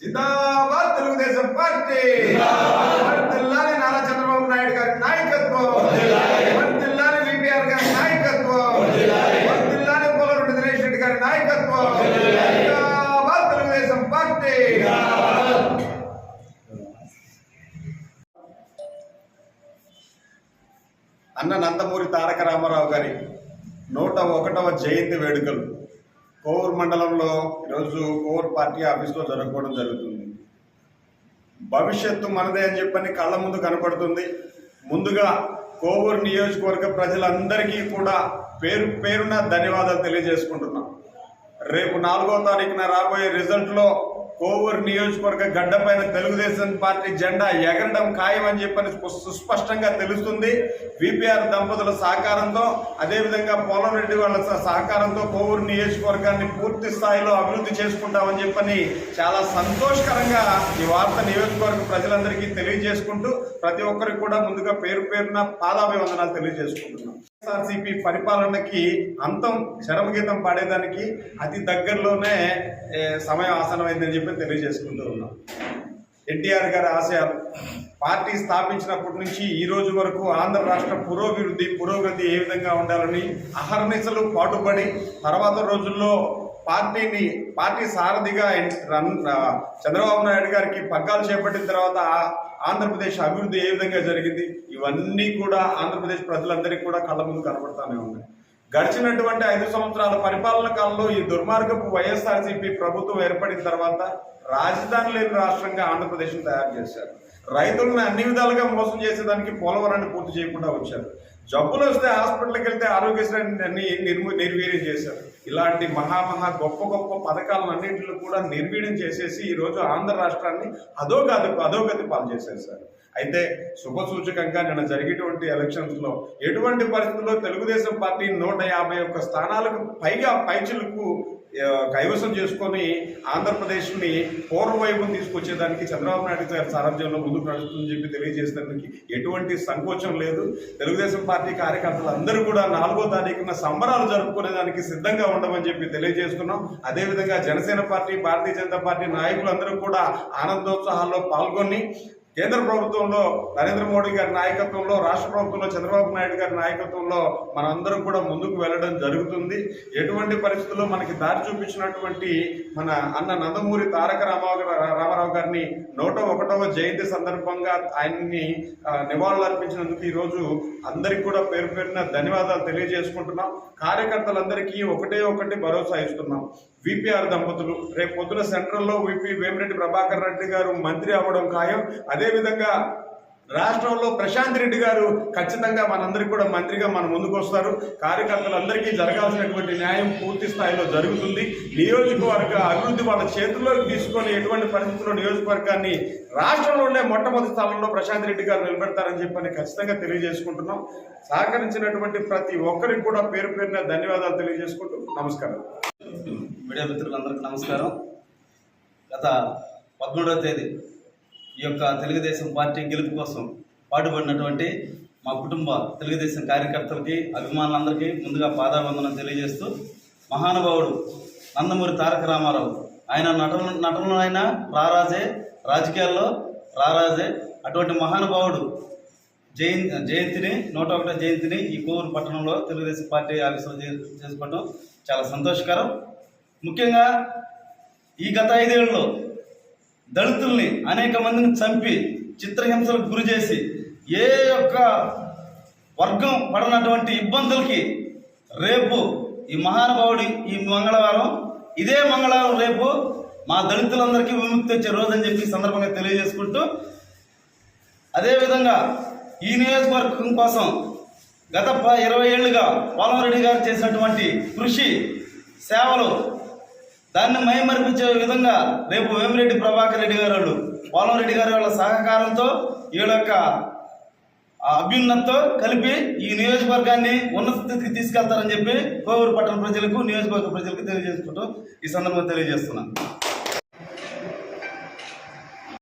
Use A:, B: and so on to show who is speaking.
A: జిందాబాద్ Telugu Desam party. జిల్లాని నారా చంద్రబాబు నాయుడు గారి నాయకత్వం. జిల్లాని విపిఆర్ గారి నాయకత్వం. జిల్లాని పోలరెడ్డి దినేష్ రెడ్డి గారి నాయకత్వం. జిందాబాద్ తెలుగుదేశం పార్టీ. అన్న నందమూరి తారక రామారావు గారి నూట ఒకటవ జయంతి వేడుకలు. కోవూరు మండలంలో ఈరోజు కోవూరు పార్టీ ఆఫీస్లో జరుపుకోవడం జరుగుతుంది. భవిష్యత్తు మనదే అని చెప్పని కళ్ళ ముందు కనపడుతుంది. ముందుగా కోవూరు నియోజకవర్గ ప్రజలందరికీ కూడా పేరు పేరున ధన్యవాదాలు తెలియజేసుకుంటున్నాం. రేపు నాలుగో తారీఖున రాబోయే రిజల్ట్లో కోవూరు నియోజకవర్గ గడ్డపైన తెలుగుదేశం పార్టీ జెండా ఎగరడం ఖాయం అని చెప్పని సుస్పష్టంగా తెలుస్తుంది. విపిఆర్ దంపతుల సహకారంతో అదేవిధంగా పోలంరెడ్డి వాళ్ళ సహకారంతో కోవూరు నియోజకవర్గాన్ని పూర్తి స్థాయిలో అభివృద్ధి చేసుకుంటామని చెప్పని చాలా సంతోషకరంగా ఈ వార్త నియోజకవర్గ ప్రజలందరికీ తెలియజేసుకుంటూ ప్రతి ఒక్కరికి కూడా ముందుగా పేరు పేరున పాదాభివందనాలు తెలియజేసుకుంటున్నాం. వైఎస్ఆర్సీపీ పరిపాలనకి అంతం చరమగీతం పాడేదానికి అతి దగ్గరలోనే సమయం ఆసనమైందని చెప్పి తెలియజేసుకుంటూ ఉన్నాం. ఎన్టీఆర్ గారి ఆశయాలు. పార్టీ స్థాపించినప్పటి నుంచి ఈ రోజు వరకు ఆంధ్ర రాష్ట్ర పురోభివృద్ధి పురోగతి ఏ విధంగా ఉండాలని అహర్నిశలు పాటుపడి తర్వాత రోజుల్లో పార్టీని పార్టీ సారథిగా రన్ చంద్రబాబు నాయుడు గారికి పగ్గాలు చేపట్టిన తర్వాత ఆంధ్రప్రదేశ్ అభివృద్ధి ఏ విధంగా జరిగింది? ఇవన్నీ కూడా ఆంధ్రప్రదేశ్ ప్రజలందరికీ కూడా కళ్ళ ముందు కనబడుతూనే ఉన్నాయి. గడిచినటువంటి ఐదు సంవత్సరాల పరిపాలన కాలంలో ఈ దుర్మార్గపు వైఎస్ఆర్సీపీ ప్రభుత్వం ఏర్పడిన తర్వాత రాజధాని లేని రాష్ట్రంగా ఆంధ్రప్రదేశ్ను తయారు చేశారు. రైతులను అన్ని విధాలుగా మోసం చేసేదానికి పోలవరాన్ని పూర్తి చేయకుండా వచ్చారు. జబ్బులు వస్తే హాస్పిటల్కి వెళ్తే ఆరోగ్యశ్రీ అన్ని నిర్మూ నిర్వీర్యం చేశారు. ఇలాంటి మహామహా గొప్ప గొప్ప పథకాలను అన్నింటిలో కూడా నిర్వీర్యం చేసేసి ఈ రోజు ఆంధ్ర రాష్ట్రాన్ని అధోగతి అధోగతి పాలు చేసేసారు అయితే శుభ సూచకంగా నిన్న జరిగేటువంటి ఎలక్షన్స్లో ఎటువంటి పరిస్థితుల్లో తెలుగుదేశం పార్టీ నూట యాభై ఒక్క స్థానాలకు పైగా పైచులకు కైవసం చేసుకొని ఆంధ్రప్రదేశ్ని పూర్వవైభవం తీసుకొచ్చేదానికి చంద్రబాబు నాయుడు గారి సారథ్యంలో ముందుకు నడుస్తుందని చెప్పి తెలియజేసేదానికి ఎటువంటి సంకోచం లేదు. తెలుగుదేశం పార్టీ కార్యకర్తలు అందరూ కూడా నాలుగో తారీఖున సంబరాలు జరుపుకునేదానికి సిద్ధంగా ఉండమని చెప్పి తెలియజేస్తున్నాం. అదేవిధంగా జనసేన పార్టీ భారతీయ జనతా పార్టీ నాయకులందరూ కూడా ఆనందోత్సాహాల్లో పాల్గొని కేంద్ర ప్రభుత్వంలో నరేంద్ర మోడీ గారి నాయకత్వంలో రాష్ట్ర ప్రభుత్వంలో చంద్రబాబు నాయుడు గారి నాయకత్వంలో మనందరం కూడా ముందుకు వెళ్ళడం జరుగుతుంది. ఎటువంటి పరిస్థితుల్లో మనకి దారి చూపించినటువంటి మన అన్న నందమూరి తారక రామారావు రామారావు గారిని నూట ఒకటవ జయంతి సందర్భంగా ఆయన్ని నివాళులు అర్పించినందుకు ఈరోజు అందరికి కూడా పేరు పేరున ధన్యవాదాలు తెలియజేసుకుంటున్నాం. కార్యకర్తలందరికీ ఒకటే ఒకటి భరోసా ఇస్తున్నాం. విపిఆర్ దంపతులు. రేపు పొద్దున సెంట్రల్లో విపి వేమిరెడ్డి ప్రభాకర్ రెడ్డి గారు మంత్రి అవ్వడం ఖాయం. అదేవిధంగా రాష్ట్రంలో ప్రశాంత్ రెడ్డి గారు ఖచ్చితంగా మనందరికీ కూడా మంత్రిగా మన ముందుకు వస్తారు. కార్యకర్తలందరికీ జరగాల్సినటువంటి న్యాయం పూర్తి స్థాయిలో జరుగుతుంది. నియోజకవర్గ అభివృద్ధి వాళ్ళ చేతుల్లోకి తీసుకొని ఎటువంటి పరిస్థితుల్లో నియోజకవర్గాన్ని రాష్ట్రంలో ఉండే మొట్టమొదటి స్థానంలో ప్రశాంత్ రెడ్డి గారు నిలబెడతారని చెప్పని ఖచ్చితంగా తెలియజేసుకుంటున్నాం. సహకరించినటువంటి ప్రతి ఒక్కరికి కూడా పేరు పేరున ధన్యవాదాలు తెలియజేసుకుంటూ నమస్కారం.
B: మీడియా మిత్రులందరికీ నమస్కారం. గత పదమూడవ తేదీ ఈ యొక్క తెలుగుదేశం పార్టీ గెలుపు కోసం పాటుపడినటువంటి మా కుటుంబ తెలుగుదేశం కార్యకర్తలకి అభిమానులందరికీ ముందుగా పాదావందనం తెలియజేస్తూ మహానుభావుడు నందమూరి తారక రామారావు ఆయన నటన నటనలో ఆయన రారాజే రాజకీయాల్లో రారాజే. అటువంటి మహానుభావుడు జయంతి జయంతిని నూట ఒకటో జయంతిని ఈ కోవూరు పట్టణంలో తెలుగుదేశం పార్టీ ఆఫీసులో చేసుకోవడం చాలా సంతోషకరం. ముఖ్యంగా ఈ గత ఐదేళ్ళలో దళితుల్ని అనేక మందిని చంపి చిత్రహింసలకు గురి చేసి ఏ యొక్క వర్గం పడినటువంటి ఇబ్బందులకి రేపు ఈ మహానుభావుడి ఈ మంగళవారం ఇదే మంగళవారం రేపు మా దళితులందరికీ విముక్తి వచ్చే రోజు అని చెప్పి సందర్భంగా తెలియజేసుకుంటూ అదేవిధంగా ఈ నియోజకవర్గం కోసం గత ఇరవై ఏళ్ళుగా పోలవరెడ్డి గారు చేసినటువంటి కృషి సేవలు దాన్ని మైమరిపించే విధంగా రేపు వేమిరెడ్డి ప్రభాకర్ రెడ్డి గారు వాళ్ళు పోలంరెడ్డి గారి వాళ్ళ సహకారంతో వీళ్ళ యొక్క అభ్యున్నతతో కలిపి ఈ నియోజకవర్గాన్ని ఉన్నత స్థితికి తీసుకెళ్తారని చెప్పి కోవూరు పట్టణ ప్రజలకు నియోజకవర్గ ప్రజలకు తెలియజేసుకుంటూ ఈ సందర్భంగా తెలియజేస్తున్నాను.